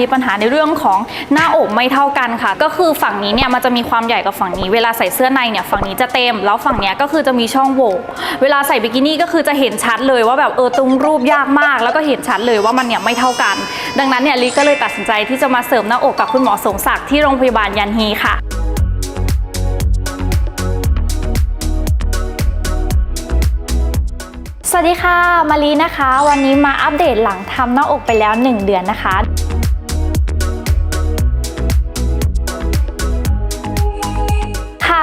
มีปัญหาในเรื่องของหน้าอกไม่เท่ากันค่ะ ก็คือฝั่งนี้เนี่ยมันจะมีความใหญ่กับฝั่งนี้ เวลาใส่เสื้อในเนี่ยฝั่งนี้จะเต็ม แล้วฝั่งเนี้ยก็คือจะมีช่องโหว่เวลาใส่บิกินี่ก็คือจะเห็นชัดเลยว่าแบบเออตรงรูปยากมาก แล้วก็เห็นชัดเลยว่ามันเนี่ยไม่เท่ากัน ดังนั้นเนี่ยลิก็เลยตัดสินใจที่จะมาเสริมหน้าอกกับคุณหมอสงศักดิ์ที่โรงพยาบาลยันฮีค่ะสวัสดีค่ะ มารีนะคะ วันนี้มาอัปเดตหลังทำหน้าอกไปแล้ว 1 เดือนนะคะ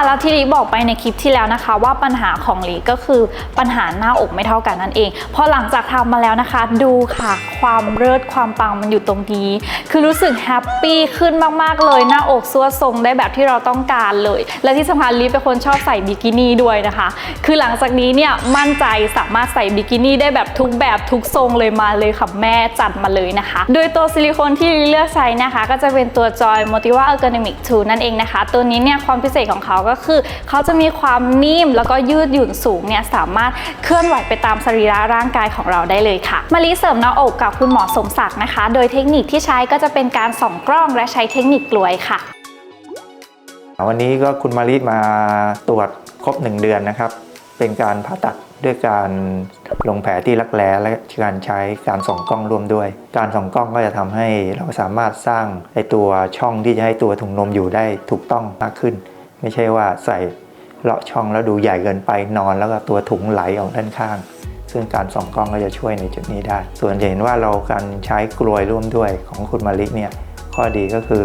แล้วที่ลีบอกไปในคลิปที่แล้วนะคะ ว่าปัญหาของลีก็คือปัญหาหน้าอกไม่เท่ากันนั่นเองพอหลังจากทำมาแล้วนะคะ ดูค่ะความเลิศความปังมันอยู่ตรงนี้ คือรู้สึกแฮปปี้ขึ้นมากๆเลยหน้าอกซัวทรงได้แบบที่เราต้องการเลย และที่สำคัญลีเป็นคนชอบใส่บิกินี่ด้วยนะคะ คือหลังจากนี้เนี่ยมั่นใจสามารถใส่บิกินี่ได้แบบทุกแบบทุกทรงเลยมาเลยค่ะแม่จัดมาเลยนะคะ โดยตัวซิลิโคนที่ลีเลือกใช้นะคะ ก็จะเป็นตัว Joy Motiva Ergonomic 2นั่นเองนะคะ ตัวนี้เนี่ยความพิเศษของเขาก็คือเขาจะมีความนิ่มแล้วก็ยืดหยุ่นสูงเนี่ยสามารถเคลื่อนไหวไปตามสรีระร่างกายของเราได้เลยค่ะมารีเสริมหน้าอกกับคุณหมอสมศักดิ์นะคะ โดยเทคนิคที่ใช้ก็จะเป็นการส่องกล้องและใช้เทคนิคกลวยค่ะ วันนี้ก็คุณมารีมาตรวจครบ 1 เดือนนะครับ เป็นการผ่าตัดด้วยการลงแผลที่รักแร้และการใช้การส่องกล้องร่วมด้วย การส่องกล้องก็จะทำให้เราสามารถสร้างไอตัวช่องที่จะให้ตัวถุงนมอยู่ได้ถูกต้องมากขึ้น ไม่ใช่ว่าใส่เลาะช่องแล้วดูใหญ่เกินไปนอนแล้วก็ตัวถุงไหลออกด้านข้าง ซึ่งการส่องกล้องก็จะช่วยในจุดนี้ได้ ส่วนจะเห็นว่าเราการใช้กลวยร่วมด้วยของคุณมาริเนี่ยข้อดีก็คือ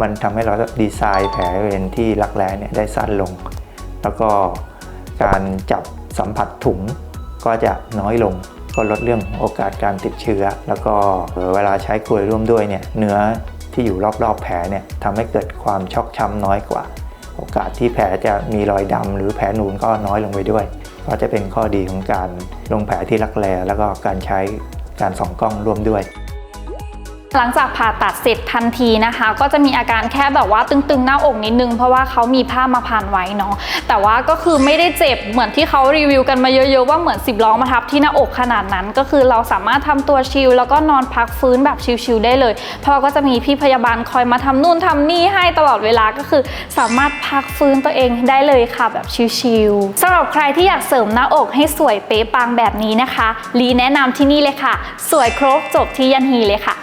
มันทำให้เราดีไซน์แผลบริเวณที่รักแร้เนี่ยได้สั้นลง แล้วก็การจับสัมผัสถุงก็จะน้อยลง ก็ลดเรื่องโอกาสการติดเชื้อ แล้วก็เอ่อเวลาใช้กลวยร่วมด้วยเนี่ยเนื้อที่อยู่รอบๆแผลเนี่ยทำให้เกิดความช็อกช้ำน้อยกว่า โอกาสที่แผลจะมีรอยดำหรือแผลนูนก็น้อยลงไปด้วย ก็จะเป็นข้อดีของการลงแผลที่รักแร้แล้วก็การใช้การส่องกล้องร่วมด้วย หลังจากผ่าตัดเสร็จทันทีนะคะ ก็จะมีอาการแค่แบบว่าตึงๆ หน้าอกนิดนึง เพราะว่าเขามีผ้ามาพันไว้เนาะแต่ว่าก็คือไม่ได้เจ็บเหมือนที่เขารีวิวกันมาเยอะๆว่าเหมือนสิบล้อมาทับที่หน้าอกขนาดนั้น ก็คือเราสามารถทำตัวชิลแล้วก็นอนพักฟื้นแบบชิลๆได้เลย เพราะก็จะมีพี่พยาบาลคอยมาทำนู่นทำนี่ให้ตลอดเวลาก็คือสามารถพักฟื้นตัวเองได้เลยค่ะแบบชิลๆสำหรับใครที่อยากเสริมหน้าอกให้สวยเป๊ะปังแบบนี้นะคะลีแนะนำที่นี่เลยค่ะ สวยครบจบที่ยันฮีเลยค่ะ